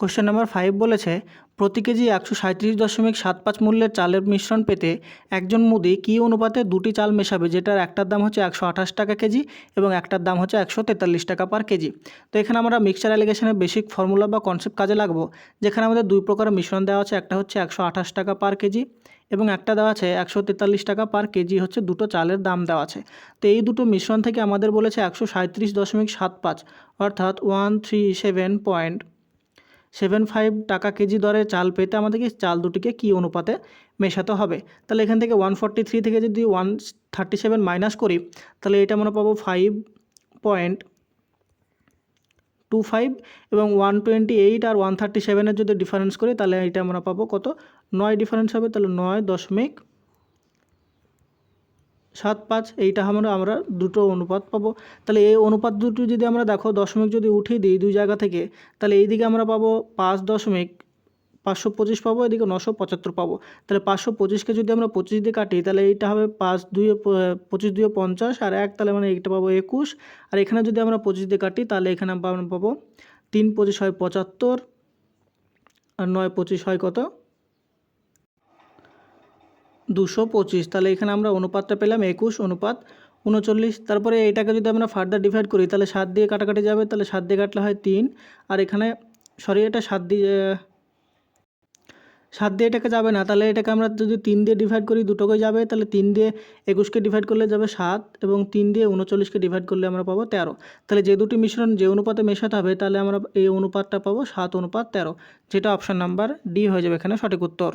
Question number five বলেছে, প্রতি KG একশো সাঁত্রিশ দশমিক সাত পাঁচ মূল্যের চালের মিশ্রণ পেতে একজন মুদি কী অনুপাতে দুটি চাল মেশাবে, যেটার একটার দাম হচ্ছে একশো আঠাশ টাকা কেজি এবং একটার দাম হচ্ছে একশো তেতাল্লিশ টাকা পার কেজি? তো এখানে আমরা মিক্সচার অ্যালিগেশনের বেসিক ফর্মুলা বা কনসেপ্ট কাজে লাগবো, যেখানে আমাদের দুই প্রকারের মিশ্রণ দেওয়া আছে, একটা হচ্ছে একশো আঠাশ টাকা পার কেজি এবং একটা দেওয়া আছে একশো তেতাল্লিশ টাকা পার কেজি হচ্ছে দুটো চালের দাম দেওয়া আছে। তো এই দুটো মিশ্রণ থেকে আমাদের বলেছে একশো সাঁত্রিশ দশমিক সাত পাঁচ, অর্থাৎ one three seven point seven five টাকা কেজি দরে চাল পেতে আমাদেরকে চাল দুটিকে কী অনুপাতে মেশাতে হবে? তাহলে এখান থেকে ওয়ান ফর্টি থ্রি থেকে যদি ওয়ান থার্টি সেভেন মাইনাস করি, তাহলে এটা আমরা পাবো ফাইভ পয়েন্ট টু ফাইভ এবং ওয়ান টোয়েন্টি এইট আর ওয়ান থার্টি সেভেনের যদি ডিফারেন্স করি, তাহলে এটা আমরা পাবো কত? নয় ডিফারেন্স হবে, তাহলে নয় দশমিক সাত পাঁচ, এইটা আমরা আমরা দুটো অনুপাত পাবো। তাহলে এই অনুপাত দুটো যদি আমরা দেখো, দশমিক যদি উঠিয়ে দিই দুই জায়গা থেকে, তাহলে এইদিকে আমরা পাবো পাঁচ দশমিক, পাঁচশো পঁচিশ পাবো, এদিকে নশো পঁচাত্তর পাবো। তাহলে পাঁচশো পঁচিশকে যদি আমরা পঁচিশ দিয়ে কাটি, তাহলে এইটা হবে পাঁচ দুয়ে, পঁচিশ দুয়ে পঞ্চাশ, আর এক তাহলে মানে এইটা পাবো একুশ। আর এখানে যদি আমরা পঁচিশ দিয়ে কাটি, তাহলে এখানে পাবো তিন পঁচিশ হয় পঁচাত্তর, আর নয় পঁচিশ হয় কত? দুশো পঁচিশ। তাহলে এখানে আমরা অনুপাতটা পেলাম একুশ, অনুপাত উনচল্লিশ। তারপরে এটাকে যদি আমরা ফার্দার ডিভাইড করি, তাহলে সাত দিয়ে কাটাকাটি যাবে, তাহলে সাত দিয়ে কাটলে হয় তিন। আর এখানে সরি এটা সাত দিয়ে সাত দিয়ে এটাকে যাবে না। তাহলে এটাকে আমরা যদি তিন দিয়ে ডিভাইড করি, দুটোকে যাবে, তাহলে তিন দিয়ে একুশকে ডিভাইড করলে যাবে সাত এবং তিন দিয়ে উনচল্লিশকে ডিভাইড করলে আমরা পাবো তেরো। তাহলে যে দুটি মিশ্রণ, যে অনুপাতে মেশাতে হবে, তাহলে আমরা এই অনুপাতটা পাবো সাত অনুপাত তেরো, যেটা অপশান নাম্বার ডি হয়ে যাবে এখানে সঠিক উত্তর।